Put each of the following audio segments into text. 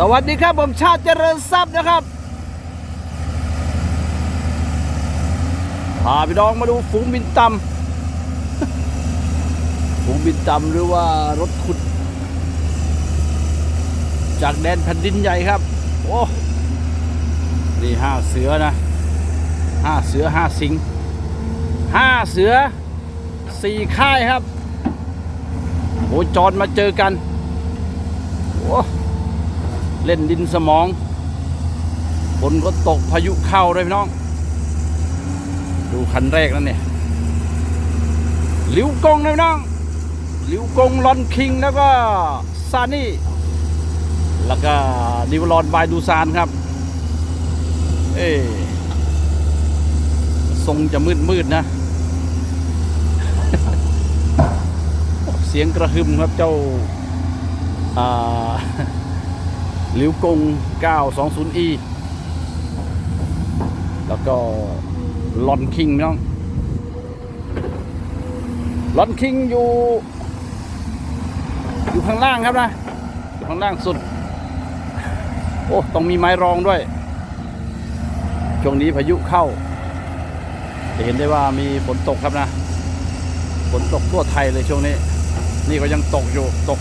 สวัสดีครับ ผมชาติเจริญทรัพย์นะครับพาพี่น้องมาดูฝูงบินต่ำฝูงบินต่ำหรือว่ารถขุด จากแดนแผ่นดินใหญ่ครับ โอ้นี่ห้าเสือนะห้าเสือห้าสิงห้าเสือสี่ค่ายครับโอ้ยจรมาเจอกันโอ้ เล่นดินสมองฝนก็ตกพายุเข้าเลยพี่น้อง ดูคันแรกนั่นเนี่ยหลิวกงนะพี่น้องหลิวกงลอนคิงแล้วก็ซานี่ แล้วก็ดิวลอนบายดูซานครับ เอ๊ทรงจะมืดมืดนะ เสียงกระหึ่มครับเจ้า อ่า หลิวกง 920e แล้วก็ลอนคิงน้องลอนคิงอยู่ อยู่ข้างล่างครับนะข้างล่างสุด โอ้ ต้องมีไม้รองด้วย ช่วงนี้พายุเข้า จะเห็นได้ว่ามีฝนตกครับนะ ฝนตกทั่วไทยเลยช่วงนี้ นี่ก็ยังตกอยู่ ตก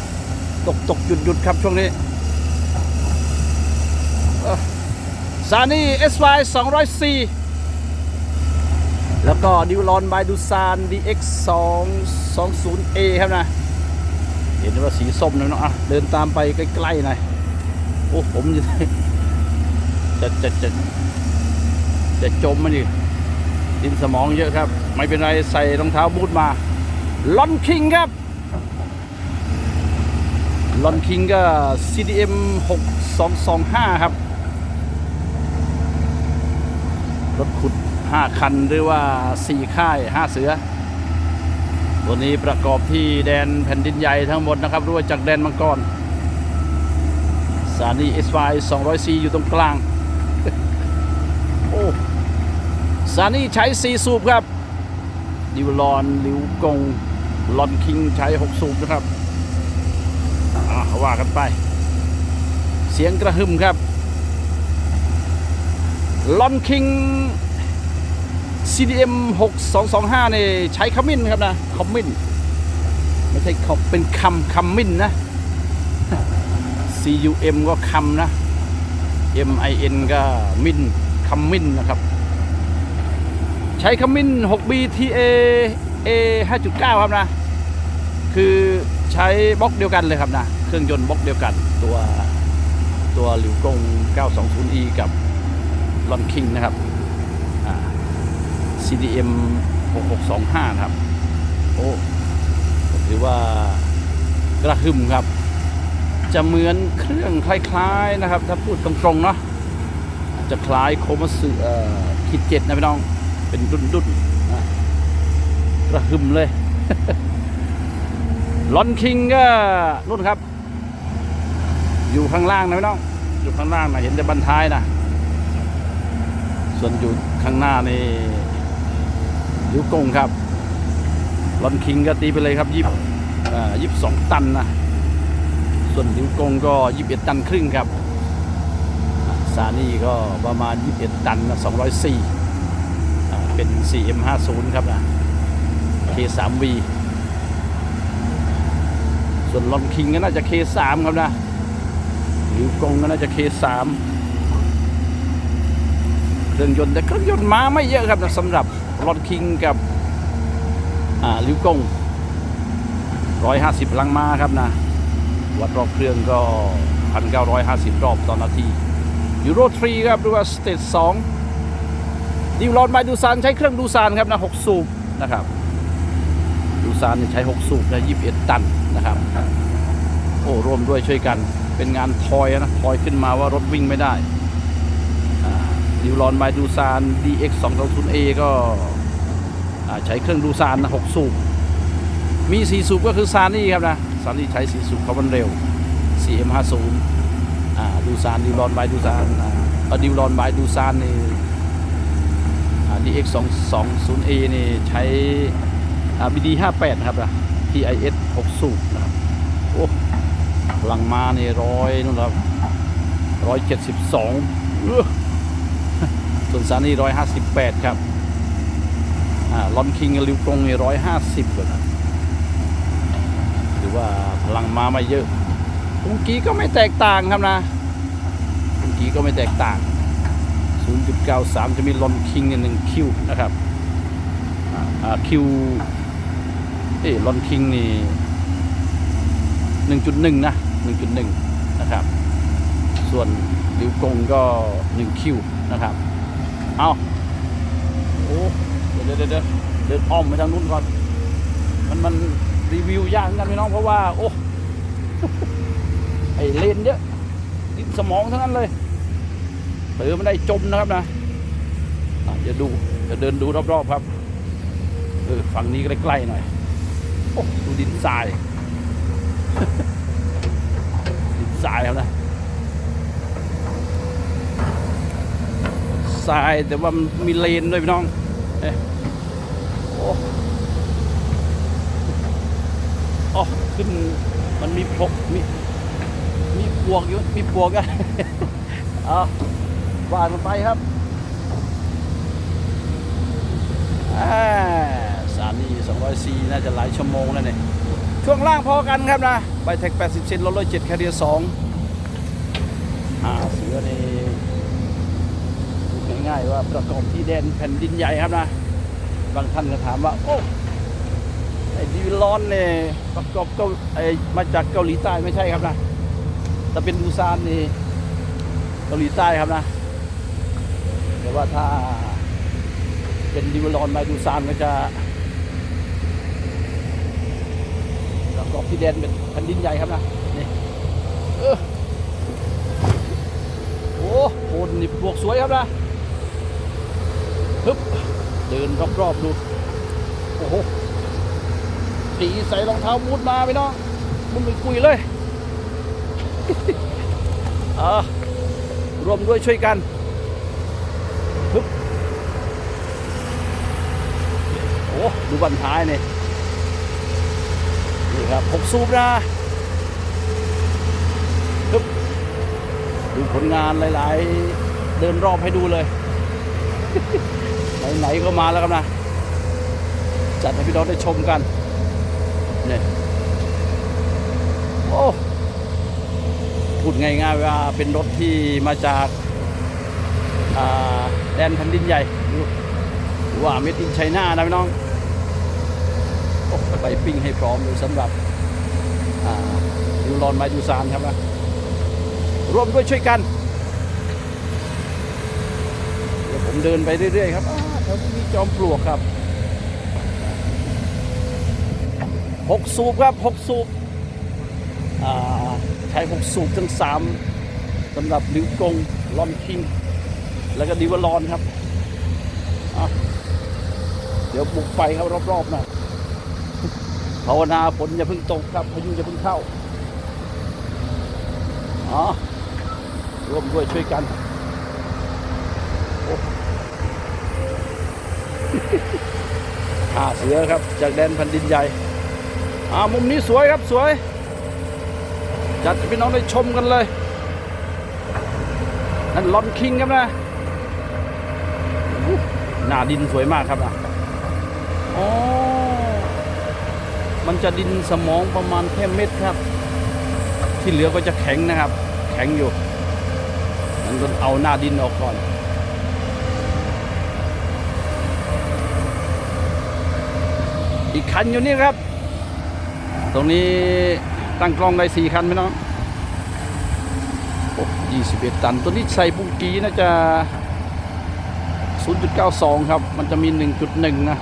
ตก ตกหยุดหยุดครับช่วงนี้ ซานี่ SY 204 แล้วก็ดิวลอนบายดูซาน DX 2 20A ครับนะ เห็นว่าสีส้มนะเนาะเดินตามไปใกล้ๆหน่อยโอ้ผมจะจะจะจะจมมันดิดินสมองเยอะครับ ไม่เป็นไรใส่รองเท้าบูทมาลอนคิงครับลอนคิงก็ CDM 6225 ครับ รถขุด 5 คันหรือว่า 4 ค่าย 5 เสือ ตัวนี้ประกอบที่แดนแผ่นดินใหญ่ทั้งหมดนะครับรวยจากแดนมังกรสถานี SY 200C อยู่ตรงกลาง โอ้สถานีใช้4สูบครับดิวลอนลิวกงลอนคิงใช้6สูบนะครับอ่าว่ากันไป เสียงกระหึ่มครับ ลอนคิง CDM 6225นี่ใช้ขมิ้นครับนะขมิ้นไม่ใช่ขอบเป็นคำคำมิ้นนะ CUM ก็คำนะ MIN ก็มินคำมิ้นนะครับ ใช้ขมิ้น 6BTA A 5.9 ครับนะ คือใช้บล็อกเดียวกันเลยครับนะ เครื่องยนต์บล็อกเดียวกันตัวตัวหลิวกง 920e กับ ลอนคิงนะครับ CDM 6625 นะครับ โอ้ถือว่ากระหึ่มครับ จะเหมือนเครื่องคล้ายๆนะครับ ถ้าพูดตรงๆเนาะจะคล้ายโคมัสึเอ่อคิดเจ็ดนะพี่น้อง เป็นดุนๆนะกระหึ่มเลยลอนคิงก็นู่นครับ อยู่ข้างล่างนะพี่น้อง อยู่ข้างล่างนะเห็นแต่บันท้ายนะ ส่วนอยู่ข้างหน้านี่ยูกงครับลอนคิงก็ตีไปเลยครับยี่ยี่สิบสองตันนะ ส่วนลิวกงก็ยี่สิบเอ็ดตันครึ่งครับอ่าซานี่ก็ประมาณยี่สิบเอ็ดตันสองร้อยสี่เป็น 4M50 ครับนะ K3V ส่วนลอนคิงก็น่าจะ K3 ครับนะลิวกงก็น่าจะ K3 เครื่องยนต์แต่เครื่องยนต์มาไม่เยอะครับสำหรับลอนคิงกับลิวกง 150พลังมาครับนะ วัดรอบเครื่องก็ 1,950 รอบต่อนาทียูโร3ครับหรือว่าสเตจ2ดิวลอนไมดูซานใช้เครื่องดูซานครับนะ6สูบนะครับ ดูซานนี่ใช้ 6 สูบนะ21 ตันนะครับ โอ้ร่วมด้วยช่วยกันเป็นงานทอยนะทอยขึ้นมาว่ารถวิ่งไม่ได้ ดิวลอนไมดูซาน DX 2 2 0 A ก็อ่าใช้เครื่องดูซานนะ6สูบ มี 4 สูบก็คือซานี่ครับนะซานี่ใช้ 4 สูบเขามันเร็ว CM50 อ่าดูซานดิวลอนไมดูซานอ่าเอาดิวลอนไมดูซานนี่อ่า DX 2 2 0 A นี่ใช้ BD 58ครับนะ TIS 6 สูบนะครับโอ้พลังมานี่ร้อยนู่นครับร้อยเจ็ดสิบสอง ส่วนซานี่ร้อยห้าสิบแปดครับอลอนคิงกับลิวกงนี่ร้อยห้าสิบนะหรือว่าพลังมาไม่เยอะปุงกี้ก็ไม่แตกต่างครับนะปุงกี้ก็ไม่แตกต่าง 0.93 จะมีลอนคิงเนี่ยหนึ่งคิวนะครับคิวเอ้ลอนคิงนี่1.1นะ1.1นะครับ ส่วนลิวกงก็1คิวนะครับ เอาโอ้เดี๋ยวเดี๋ยวเดี๋ยวเดินอ้อมไปทางนู้นก่อน มันมันรีวิวยากเหมือนกันพี่น้องเพราะว่า โอ้ไอเลนเยอะดินสมองทั้งนั้นเลยเตือไม่ได้จมนะครับนะอะจะดูจะเดินดูรอบๆครับเออฝั่งนี้ใกล้ๆหน่อยโอ้ดูดินทรายดินทรายครับนะ ทราย แต่ว่ามันมีเลนด้วยพี่น้องเอ๊ะโอ้โอ้ขึ้นมันมีพกมีมีปวกอยู่มีปวกอะเอาว่ามันไปครับอ่าสถานี204น่าจะหลายชั่วโมงแล้วเนี่ยช่วงล่างพอกันครับนะไบเทค80เซนลดเลย7แคเรียร์2อ่าเสือนี่ ง่ายๆว่าประกอบที่แดนแผ่นดินใหญ่ครับนะ บางท่านก็ถามว่า โอ้ไอ้ดิวิลอนเนี่ยประกอบเกาไอ้มาจากเกาหลีใต้ไม่ใช่ครับนะ แต่เป็นดูซานนี่เกาหลีใต้ครับนะ แต่ว่าถ้าเป็นดิวิลอนมาดูซานก็จะประกอบที่แดนเป็นแผ่นดินใหญ่ครับนะนี่โอ้โหนี่บวกสวยครับนะ ฮึบเดินรอบๆดูโอ้โหตีใส่รองเท้าบูทมาไปน้องมึงไปคุยเลยเออรวมด้วยช่วยกันฮึบโอ้ดูบันท้ายนี่นี่ครับหกสูบนะฮึบดูผลงานหลาย ๆ เดินรอบให้ดูเลย ไหนก็มาแล้วครับนะ จัดให้พี่น้องได้ชมกันเนี่ยโอ้พูดง่ายๆว่าเป็นรถที่มาจากาแดนแผ่นดินใหญ่ดูว่าเมดินไชน่านะพี่น้องไปปิ้งให้พร้อมเลยสำหรับยูรอนไมดูซานครับนะร่วมด้วยช่วยกัน เดี๋ยวผมเดินไปเรื่อยๆครับ แถวนี้มีจอมปลวกครับหกสูบครับหกสูบใช้หกสูบทั้งสามสำหรับลิวกงลอนคิง แล้วก็ดิวลอนครับ เดี๋ยวบุกไปครับรอบๆนะภาวนาฝนอย่าเพิ่งตกครับพายุอย่าเพิ่งเข้าอ๋อร่วมด้วยช่วยกันอ่าเสือครับ จากแดนแผ่นดินใหญ่อ่ามุมนี้สวยครับสวย จัดให้พี่น้องได้ชมกันเลยนั่นลอนคิงครับนะหน้าดินสวยมากครับนะอ๋อมันจะดินสมองประมาณแค่เม็ดครับ ที่เหลือก็จะแข็งนะครับ แข็งอยู่มันต้องเอาหน้าดินออกก่อน อีกคันอยู่นี่ครับ ตรงนี้ตั้งกล้องได้สี่คันพี่น้องโอ้ยี่สิบเอ็ดตัน ตัวนี้ใส่ปุงกีน่าจะ0.92ครับ มันจะมี1.1นะ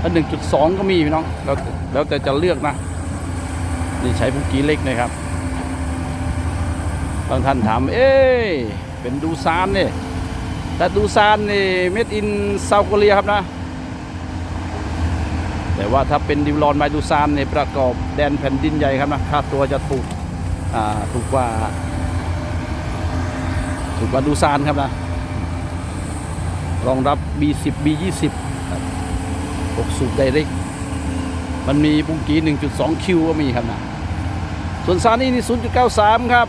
แล้ว1.2ก็มีพี่น้อง แล้วแล้วแต่จะเลือกนะ นี่ใช้ปุงกีเล็กนะครับ บางท่านถาม เอ๊เป็นดูซานเนี่ยแต่ดูซานนี่เม็ดอินเซาท์เกาหลีครับนะ แต่ว่าถ้าเป็นดิวลอนไมดูซานในประกอบแดนแผ่นดินใหญ่ครับนะค่าตัวจะถูกถูกกว่า ถูกกว่าดูซานครับนะรองรับ B10 B20 ครับ6สูบไดเรกมันมีปุงกี 1.2 คิวก็มีครับนะ ส่วนซานี่นี่ 0.93 ครับ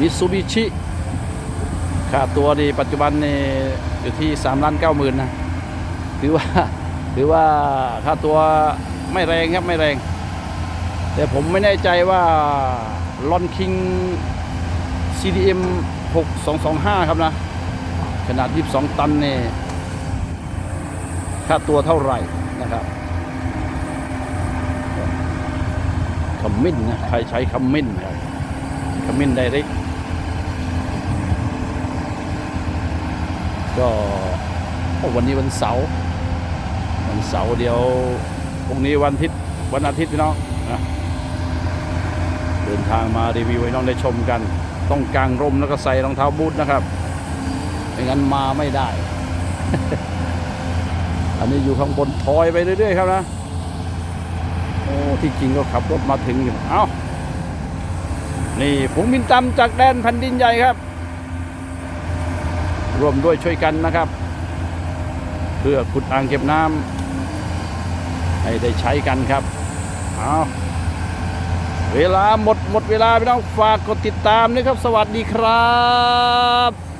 มิซูบิชิค่าตัวนี่ปัจจุบันนี่อยู่ที่ 3 ล้าน 9 หมื่นนะ ถือว่า ถือว่าค่าตัวไม่แรงครับไม่แรง แต่ผมไม่แน่ใจว่าลอนคิง CDM 6225 ครับนะ ขนาด 22 ตันเนี่ยค่าตัวเท่าไหร่นะครับคำมิ้นนะ ใครใช้คำมิ้นนะครับคำมิ้นไดเรกก็วันนี้วันเสาร์ วันเสาร์เดียวพรุ่งนี้วันอาทิตย์วันอาทิตย์พี่น้องนะเดินทางมารีวิวให้น้องได้ชมกัน ต้องกางร่มแล้วก็ใส่รองเท้าบูทนะครับไม่งั้นมาไม่ได้ อันนี้อยู่ข้างบนทอยไปเรื่อยๆครับนะโอ้ที่จริงก็ขับรถมาถึงอยู่เอ้านี่ผงบินตำจากแดนแผ่นดินใหญ่ครับ ร่วมด้วยช่วยกันนะครับ เพื่อขุดอ่างเก็บน้ำ ให้ได้ใช้กันครับเอาเวลาหมดหมดเวลาพี่น้องฝากกดติดตามนะครับ สวัสดีครับ